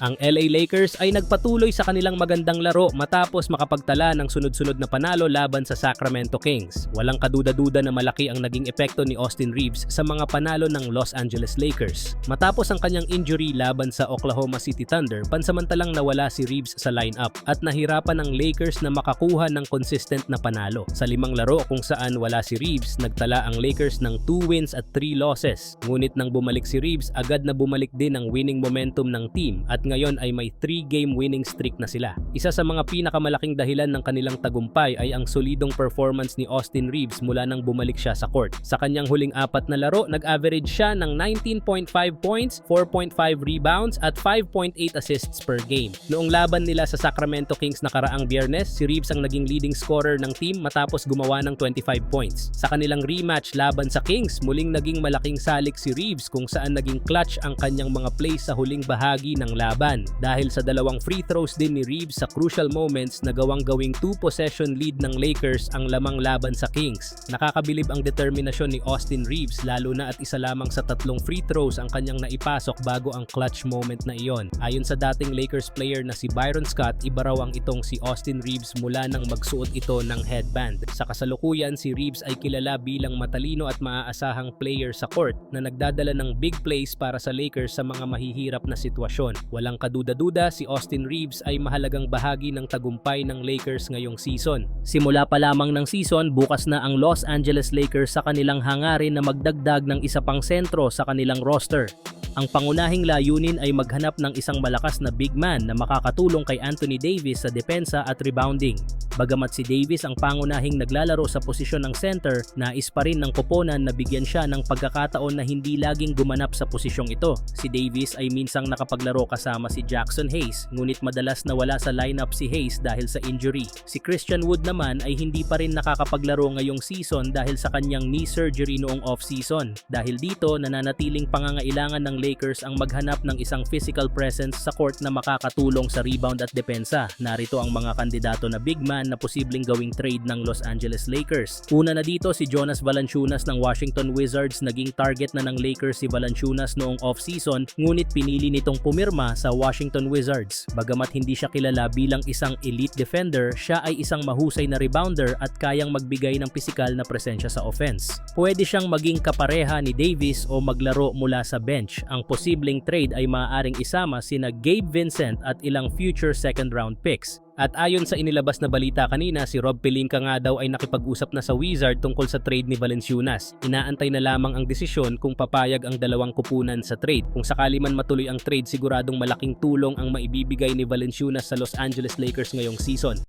Ang LA Lakers ay nagpatuloy sa kanilang magandang laro matapos makapagtala ng sunod-sunod na panalo laban sa Sacramento Kings. Walang kaduda-duda na malaki ang naging epekto ni Austin Reeves sa mga panalo ng Los Angeles Lakers. Matapos ang kanyang injury laban sa Oklahoma City Thunder, pansamantalang nawala si Reeves sa lineup at nahirapan ng Lakers na makakuha ng consistent na panalo. Sa limang laro kung saan wala si Reeves, nagtala ang Lakers ng 2 wins at 3 losses. Ngunit nang bumalik si Reeves, agad na bumalik din ang winning momentum ng team at ngayon ay may 3-game winning streak na sila. Isa sa mga pinakamalaking dahilan ng kanilang tagumpay ay ang solidong performance ni Austin Reeves mula nang bumalik siya sa court. Sa kanyang huling apat na laro, nag-average siya ng 19.5 points, 4.5 rebounds at 5.8 assists per game. Noong laban nila sa Sacramento Kings nakaraang biyernes, si Reeves ang naging leading scorer ng team matapos gumawa ng 25 points. Sa kanilang rematch laban sa Kings, muling naging malaking salik si Reeves kung saan naging clutch ang kanyang mga plays sa huling bahagi ng laban. Dahil sa dalawang free throws din ni Reeves sa crucial moments na gawang gawing 2 possession lead ng Lakers ang lamang laban sa Kings. Nakakabilib ang determinasyon ni Austin Reeves lalo na at isa lamang sa tatlong free throws ang kanyang naipasok bago ang clutch moment na iyon. Ayon sa dating Lakers player na si Byron Scott, iba raw ang itong si Austin Reeves mula nang magsuot ito ng headband. Sa kasalukuyan, si Reeves ay kilala bilang matalino at maaasahang player sa court na nagdadala ng big plays para sa Lakers sa mga mahihirap na sitwasyon. Walang kaduda-duda, si Austin Reeves ay mahalagang bahagi ng tagumpay ng Lakers ngayong season. Simula pa lamang ng season, bukas na ang Los Angeles Lakers sa kanilang hangarin na magdagdag ng isa pang sentro sa kanilang roster. Ang pangunahing layunin ay maghanap ng isang malakas na big man na makakatulong kay Anthony Davis sa depensa at rebounding. Bagamat si Davis ang pangunahing naglalaro sa posisyon ng center, nais pa rin ng koponan na bigyan siya ng pagkakataon na hindi laging gumanap sa posisyong ito. Si Davis ay minsang nakapaglaro kasama si Jackson Hayes, ngunit madalas na wala sa lineup si Hayes dahil sa injury. Si Christian Wood naman ay hindi pa rin nakakapaglaro ngayong season dahil sa kanyang knee surgery noong off-season. Dahil dito, nananatiling pangangailangan ng Lakers ang maghanap ng isang physical presence sa court na makakatulong sa rebound at depensa. Narito ang mga kandidato na big man na posibleng gawing trade ng Los Angeles Lakers. Una na dito si Jonas Valanciunas ng Washington Wizards naging target na ng Lakers si Valanciunas noong off-season ngunit pinili nitong pumirma sa Washington Wizards. Bagamat hindi siya kilala bilang isang elite defender, siya ay isang mahusay na rebounder at kayang magbigay ng pisikal na presensya sa offense. Pwede siyang maging kapareha ni Davis o maglaro mula sa bench. Ang posibleng trade ay maaaring isama sina Gabe Vincent at ilang future second round picks. At ayon sa inilabas na balita kanina, si Rob Pelinka nga daw ay nakipag-usap na sa Wizard tungkol sa trade ni Valenciunas. Inaantay na lamang ang desisyon kung papayag ang dalawang kupunan sa trade. Kung sakali man matuloy ang trade, siguradong malaking tulong ang maibibigay ni Valenciunas sa Los Angeles Lakers ngayong season.